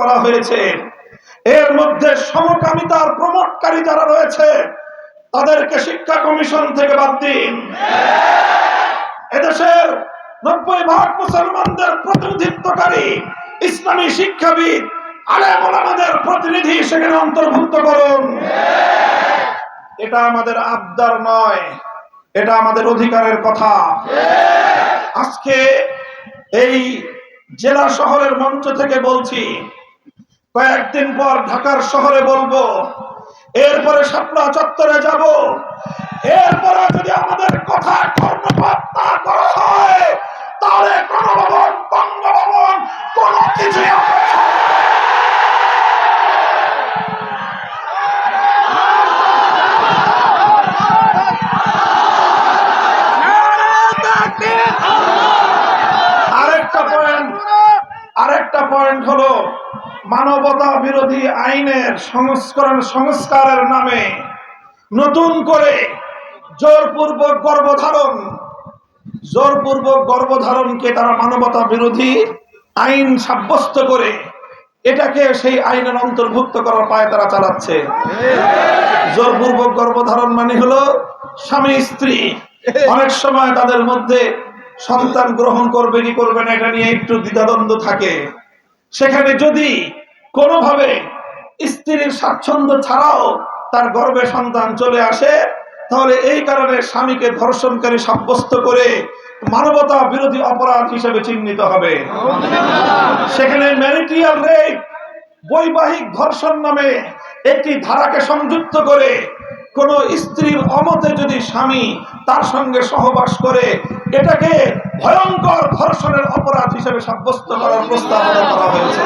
করা হয়েছে। এর মধ্যে সমকামিতার প্রমোটকারী যারা রয়েছে, তাদেরকে শিক্ষা কমিশন থেকে বাদ দিন। এদেশের নব্বই ভাগ মুসলমানদের প্রতিনিধিত্বকারী ইসলামী শিক্ষাবিদ আলেম প্রতিনিধি সেখানে অন্তর্ভুক্ত করুন। এটা আমাদের আবদার নয়, এটা আমাদের অধিকারের কথা। আজকে এই জেলা শহরের মঞ্চ থেকে বলছি কয়েকদিন পর ঢাকার শহরে বলব, এরপরে শাপলা চত্বরে যাব। এরপরে যদি আমাদের কথা কর্ণপাত করা হয়, তাহলে গণভবন, বঙ্গভবন কোন কিছুই আরেকটা পয়েন্ট হলো মানবতা বিরোধী আইনের সংস্করণ সংস্কারের নামে নতুন করে জোরপূর্বক গর্ভধারণ। জোরপূর্বক গর্ভধারণকে তারা মানবতা বিরোধী আইন সাব্যস্ত করে এটাকে সেই আইনের অন্তর্ভুক্ত করার পায়ে তারা চালাচ্ছে। জোরপূর্বক গর্ভধারণ মানে হলো স্বামী স্ত্রী। অনেক সময় তাদের মধ্যে সন্তান গ্রহণ করবে, কি করবে না, এটা নিয়ে একটু দ্বিধাদ্বন্দ্ব থাকে। সেখানে যদি কোনোভাবে স্ত্রীর স্বাচ্ছন্দ্য ছাড়াও তার গর্ভে সন্তান চলে আসে, তাহলে এই কারণে স্বামীকে ধর্ষণকারী সাব্যস্ত করে মানবতা বিরোধী অপরাধ হিসেবে চিহ্নিত হবে। সেখানে ম্যারিটিয়াল রেপ বৈবাহিক ধর্ষণ নামে একটি ধারাকে সংযুক্ত করে কোন স্ত্রীর অমতে যদি স্বামী তার সঙ্গে সহবাস করে, এটাকে ভয়ঙ্কর ধর্ষণের অপরাধ হিসেবে সাব্যস্ত করার প্রস্তাবনা করা হয়েছে।